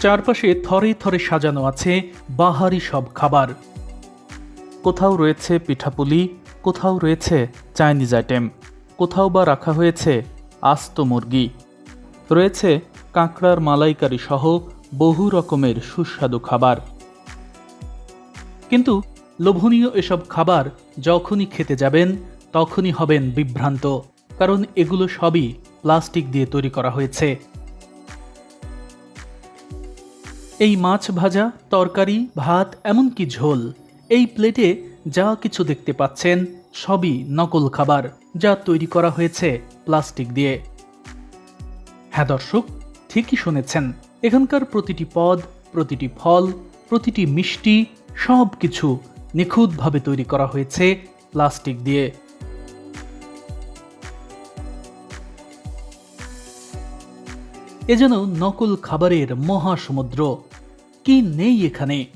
চারপাশে থরে থরে সাজানো আছে বাহারি সব খাবার। কোথাও রয়েছে পিঠাপুলি, কোথাও রয়েছে চাইনিজ আইটেম, কোথাও বা রাখা হয়েছে আস্ত মুরগি। রয়েছে কাঁকড়ার মালাইকারি সহ বহু রকমের সুস্বাদু খাবার। কিন্তু লোভনীয় এসব খাবার যখনই খেতে যাবেন, তখনই হবেন বিভ্রান্ত, কারণ এগুলো সবই প্লাস্টিক দিয়ে তৈরি করা হয়েছে। এই মাছ ভাজা, তরকারি, ভাত, এমনকি ঝোল, এই প্লেটে যা কিছু দেখতে পাচ্ছেন, সবই নকল খাবার যা তৈরি করা হয়েছে প্লাস্টিক দিয়ে। হ্যাঁ দর্শক, ঠিকই শুনেছেন, এখানকার প্রতিটি পদ, প্রতিটি ফল, প্রতিটি মিষ্টি সব কিছু নিখুঁতভাবে তৈরি করা হয়েছে প্লাস্টিক দিয়ে। এ যেন নকল খাবারের মহাসমুদ্র। কি নেই এখানে?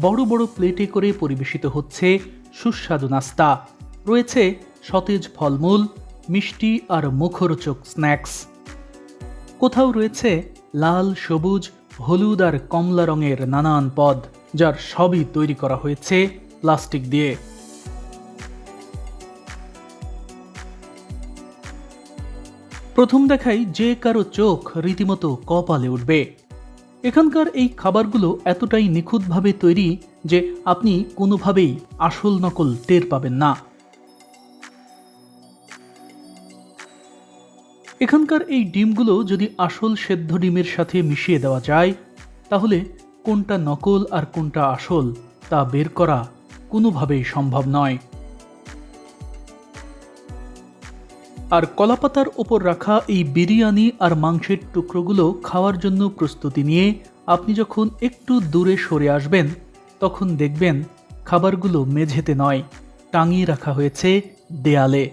বড় বড় প্লেটে করে পরিবেশিত হচ্ছে সুস্বাদু নাস্তা। রয়েছে সতেজ ফলমূল, মিষ্টি আর মুখরোচক স্ন্যাক্স। কোথাও রয়েছে লাল, সবুজ, হলুদ আর কমলা রঙের নানান পদ, যার সবই তৈরি করা হয়েছে প্লাস্টিক দিয়ে। প্রথম দেখাই যে কারও চোখ রীতিমতো কপালে উঠবে। এখানকার এই খাবারগুলো এতটাই নিখুঁতভাবে তৈরি যে আপনি কোনোভাবেই আসল নকল টের পাবেন না। এখানকার এই ডিমগুলো যদি আসল সেদ্ধ ডিমের সাথে মিশিয়ে দেওয়া যায়, তাহলে কোনটা নকল আর কোনটা আসল তা বের করা কোনোভাবেই সম্ভব নয়। আর কলাপাতার ওপর রাখা এই বিরিয়ানি আর মাংসের টুকরোগুলো খাওয়ার জন্য প্রস্তুতি নিয়ে আপনি যখন একটু দূরে সরে আসবেন, তখন দেখবেন খাবারগুলো মেঝেতে নয়, টাঙিয়ে রাখা হয়েছে দেয়ালে।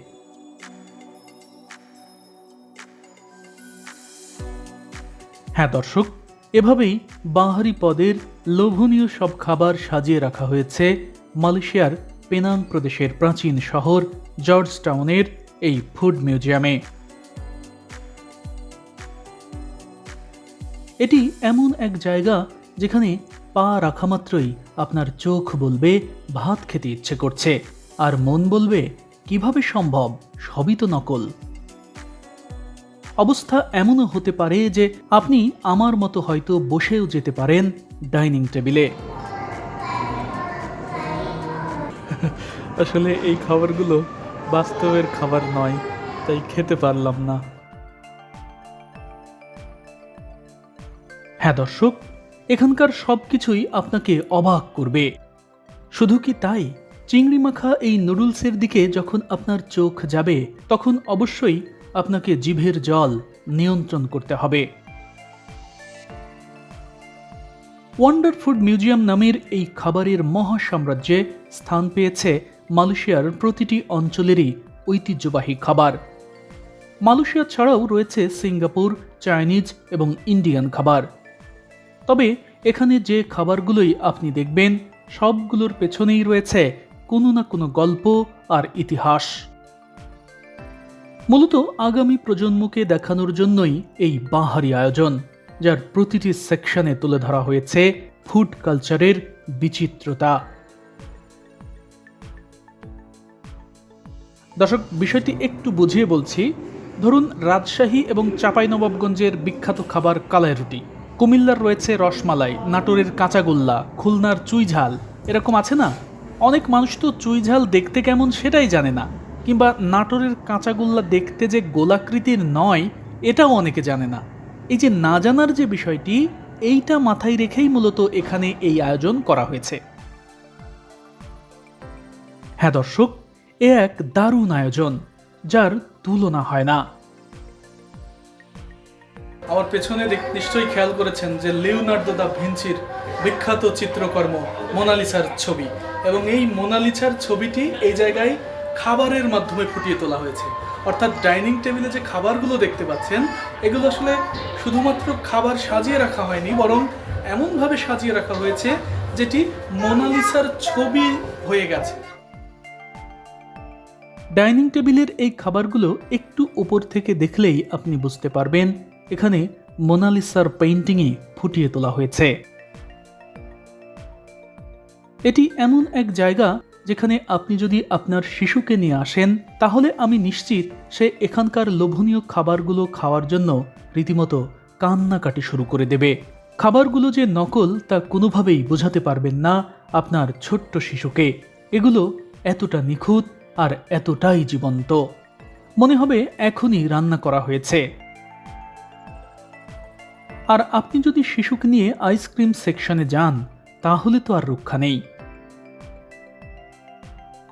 হ্যাঁ দর্শক, এভাবেই বাহারি পদের লোভনীয় সব খাবার সাজিয়ে রাখা হয়েছে মালয়েশিয়ার পেনাং প্রদেশের প্রাচীন শহর জর্জ টাউনের এই ফুড মিউজিয়ামে। এটি এমন এক জায়গা যেখানে পা রাখা মাত্রই আপনার চোখ বলবে, ভাত খেতে ইচ্ছে করছে, আর মন বলবে, কীভাবে সম্ভব? সবই তো নকল। অবস্থা এমনও হতে পারে যে আপনি আমার মতো হয়তো বসেও যেতে পারেন ডাইনিং টেবিলে। আসলে এই খাবারগুলো বাস্তবের খাবার নয়, তাই খেতে পারলাম না। হ্যাঁ দর্শক, এখানকার সব কিছুই আপনাকে অবাক করবে। শুধু কি তাই? চিংড়ি মাখা এই নুডলসের দিকে যখন আপনার চোখ যাবে, তখন অবশ্যই আপনাকে জিভের জল নিয়ন্ত্রণ করতে হবে। ওয়ান্ডার ফুড মিউজিয়াম নামের এই খাবারের মহা সাম্রাজ্যে স্থান পেয়েছে মালয়েশিয়ার প্রতিটি অঞ্চলেরই ঐতিহ্যবাহী খাবার। মালয়েশিয়া ছাড়াও রয়েছে সিঙ্গাপুর, চাইনিজ এবং ইন্ডিয়ান খাবার। তবে এখানে যে খাবারগুলোই আপনি দেখবেন, সবগুলোর পেছনেই রয়েছে কোনো না কোনো গল্প আর ইতিহাস। মূলত আগামী প্রজন্মকে দেখানোর জন্যই এই বাহারি আয়োজন, যার প্রতিটি সেকশনে তুলে ধরা হয়েছে ফুড কালচারের বিচিত্রতা। দর্শক, বিষয়টি একটু বুঝিয়ে বলছি। ধরুন, রাজশাহী এবং চাঁপাইনবাবগঞ্জের বিখ্যাত খাবার কালাই রুটি। কুমিল্লার রয়েছে রসমালাই, নাটোরের কাঁচাগোল্লা খুলনার চুইঝাল এরকম আছে না? অনেক মানুষ তো চুইঝাল দেখতে কেমন সেটাই জানে না। কিংবা নাটোরের কাঁচাগোল্লা দেখতে যে গোলাকৃতির নয়, এটাও অনেকে জানে না। এই যে না জানার যে বিষয়টি, এইটা মাথায় রেখেই মূলত এখানে এই আয়োজন করা হয়েছে। হ্যাঁ দর্শক এ এক দারুণ আয়োজন, যার তুলনা হয় না। আমার পেছনে নিশ্চয়ই খেয়াল করেছেন যে লিওনার্দো দা ভিঞ্চির বিখ্যাত চিত্রকর্ম মোনালিসার ছবি এবং এই মোনালিসার ছবিটি এই জায়গায় খাবারের মাধ্যমে ফুটিয়ে তোলা হয়েছে। অর্থাৎ ডাইনিং টেবিলে যে খাবারগুলো দেখতে পাচ্ছেন, এগুলো আসলে শুধুমাত্র খাবার সাজিয়ে রাখা হয়নি, বরং এমনভাবে সাজিয়ে রাখা হয়েছে যেটি মোনালিসার ছবি হয়ে গেছে। ডাইনিং টেবিলের এই খাবারগুলো একটু উপর থেকে দেখলেই আপনি বুঝতে পারবেন। এখানে মোনালিসার পেইন্টিংয়ে ফুটিয়ে তোলা হয়েছে। এটি এমন এক জায়গা যেখানে আপনি যদি আপনার শিশুকে নিয়ে আসেন, তাহলে আমি নিশ্চিত সে এখানকার লোভনীয় খাবারগুলো খাওয়ার জন্য রীতিমতো কান্নাকাটি শুরু করে দেবে। খাবারগুলো যে নকল, তা কোনোভাবেই বোঝাতে পারবেন না আপনার ছোট্ট শিশুকে। এগুলো এতটা নিখুঁত আর এতটাই জীবন্ত। মনে হবে এখনই রান্না করা হয়েছে। আর আপনি যদি শিশুকে নিয়ে আইসক্রিম সেকশনে যান, তাহলে তো আর রক্ষা নেই।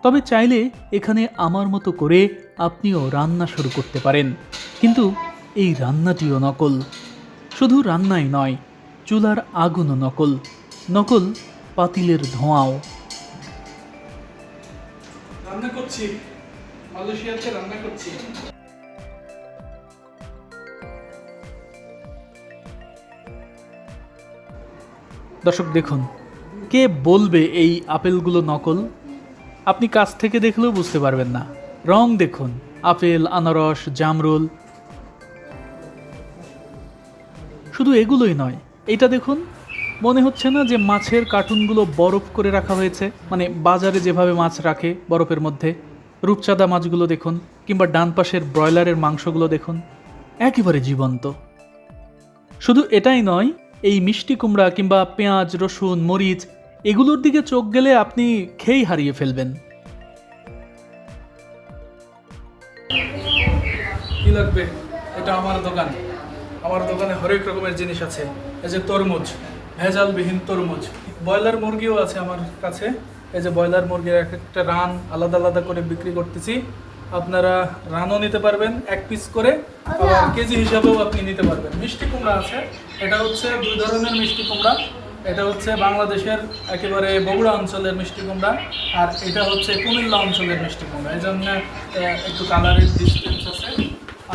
তবে চাইলে এখানে আমার মতো করে আপনিও রান্না শুরু করতে পারেন। কিন্তু এই রান্নাটিও নকল। শুধু রান্নাই নয়, চুলার আগুনও নকল। নকল পাতিলের ধোঁয়াও। করছি মালয়েশিয়াতে রান্না করছি। দর্শক, দেখুন, কে বলবে এই আপেলগুলো নকল? আপনি কাছ থেকে দেখলেও বুঝতে পারবেন না। রং দেখুন, আপেল, আনারস, জামরুল। শুধু এগুলোই নয় এটা দেখুন মনে হচ্ছে না যে মাছের কার্টুনগুলো বরফ করে রাখা হয়েছে? মানে বাজারে যেভাবে মাছ রাখে বরফের মধ্যে, রূপচাঁদা মাছগুলো দেখুন, কিংবা ডান পাশের ব্রয়লারের মাংসগুলো দেখুন, একেবারে জীবন্ত। শুধু এটাই নয়, এই মিষ্টি কুমড়া কিংবা পেঁয়াজ, রসুন, মরিচ, এগুলোর দিকে চোখ গেলে আপনি খেই হারিয়ে ফেলবেন। কি লাগবে? এটা আমার দোকান। আমার দোকানে হরেক রকমের জিনিস আছে। এই যে তরমুজ। ভেজালবিহীন তরমুজ। ব্রয়লার মুরগিও আছে আমার কাছে। এই যে ব্রয়লার মুরগির এক একটা রান আলাদা আলাদা করে বিক্রি করতেছি। আপনারা রানও নিতে পারবেন, এক পিস করে। আবার কেজি হিসাবেও আপনি নিতে পারবেন। মিষ্টি কুমড়া আছে। এটা হচ্ছে দুই ধরনের মিষ্টি কুমড়া। এটা হচ্ছে বাংলাদেশের একেবারে বগুড়া অঞ্চলের মিষ্টি কুমড়া আর এটা হচ্ছে কুমিল্লা অঞ্চলের মিষ্টি কুমড়া। এই জন্য একটু কালারের ডিস্টেন্স আছে।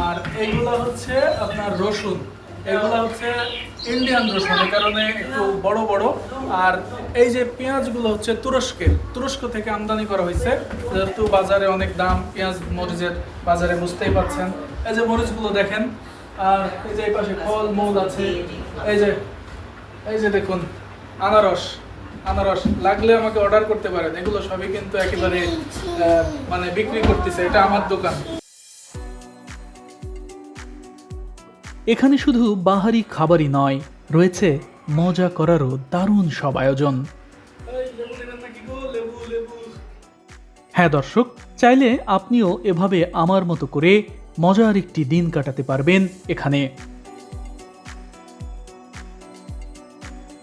আর এইগুলো হচ্ছে আপনার রসুন। এগুলো হচ্ছে ইন্ডিয়ান রসুন এই কারণে একটু বড় বড়। আর এই যে পেঁয়াজগুলো হচ্ছে তুরস্কের, তুরস্ক থেকে আমদানি করা হয়েছে। যেহেতু বাজারে অনেক দাম, পেঁয়াজ, মরিচের বাজারে বুঝতেই পাচ্ছেন এই যে মরিচগুলো দেখেন, আর এই যে এই পাশে ফল, মূল আছে। এই যে এই যে দেখুন, আনারস আনারস। লাগলে আমাকে অর্ডার করতে পারেন, এগুলো সবই কিন্তু একেবারে মানে বিক্রি করতেছে, এটা আমার দোকান। এখানে শুধু বাহারি খাবারই নয়, রয়েছে মজা করারও দারুণ সব আয়োজন। হ্যাঁ দর্শক, চাইলে আপনিও এভাবে আমার মতো করে মজার একটি দিন কাটাতে পারবেন এখানে।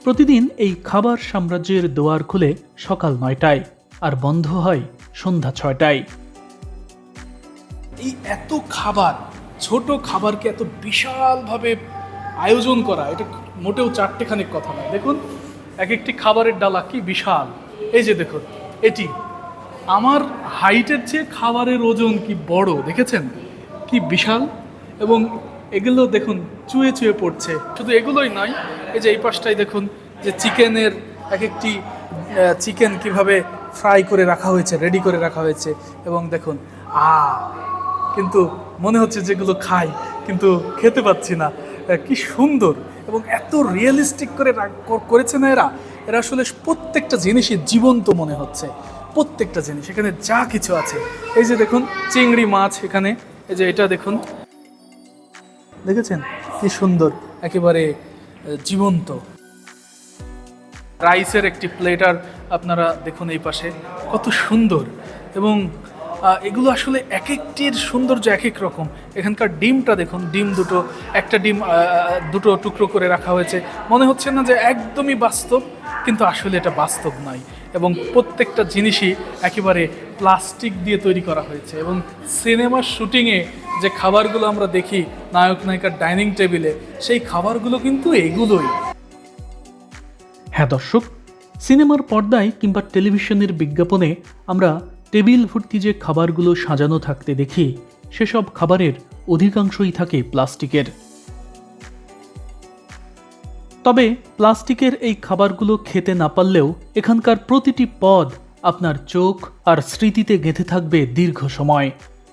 প্রতিদিন এই খাবার সাম্রাজ্যের দোয়ার খুলে সকাল নয়টায়, আর বন্ধ হয় সন্ধ্যা ছয়টায়। এই এত খাবার ছোট খাবারকে এত বিশালভাবে আয়োজন করা, এটা মোটেও চারটেখানিক কথা নয়। দেখুন এক একটি খাবারের ডালা কি বিশাল। এই যে দেখুন, এটি। আমার হাইটের চেয়ে খাবারের ওজন কি বড়, দেখেছেন? কি বিশাল। এবং এগুলো দেখুন, চুয়ে চুয়ে পড়ছে। শুধু এগুলোই নয়, এই যে এই পাশটাই দেখুন যে চিকেনের এক একটি চিকেন কীভাবে ফ্রাই করে রাখা হয়েছে, রেডি করে রাখা হয়েছে। এবং দেখুন আ কিন্তু মনে হচ্ছে যেগুলো খাই, কিন্তু খেতে পাচ্ছি না। কি সুন্দর এবং এত রিয়েলিস্টিক করে করেছে না এরা? এরা আসলে প্রত্যেকটা জিনিসই জীবন্ত মনে হচ্ছে, প্রত্যেকটা জিনিস। এখানে যা কিছু আছে। এই যে দেখুন, চিংড়ি মাছ এখানে। এই যে এটা দেখুন। দেখেছেন? কি সুন্দর, একেবারে জীবন্ত। রাইসের একটি প্লেটার আপনারা দেখুন এই পাশে। কত সুন্দর এবং এগুলো আসলে এক একটির সৌন্দর্য এক এক রকম। এখানকার ডিমটা দেখুন, ডিম দুটো, একটা ডিম দুটো টুকরো করে রাখা হয়েছে। মনে হচ্ছে না যে একদমই বাস্তব, কিন্তু আসলে এটা বাস্তব নয়। এবং প্রত্যেকটা জিনিসই একেবারে প্লাস্টিক দিয়ে তৈরি করা হয়েছে। এবং সিনেমার শুটিংয়ে যে খাবারগুলো আমরা দেখি, নায়ক নায়িকার ডাইনিং টেবিলে, সেই খাবারগুলো কিন্তু এগুলোই। হ্যাঁ দর্শক, সিনেমার পর্দায় কিংবা টেলিভিশনের বিজ্ঞাপনে আমরা টেবিল ভর্তি যে খাবারগুলো সাজানো থাকতে দেখি, সেসব খাবারের অধিকাংশই থাকে প্লাস্টিকের। তবে প্লাস্টিকের এই খাবারগুলো খেতে না পারলেও এখানকার প্রতিটি পদ আপনার চোখ আর স্মৃতিতে গেঁথে থাকবে দীর্ঘ সময়,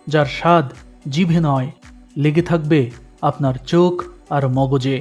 যার স্বাদ জিভে নয়, লেগে থাকবে আপনার চোখ আর মগজে।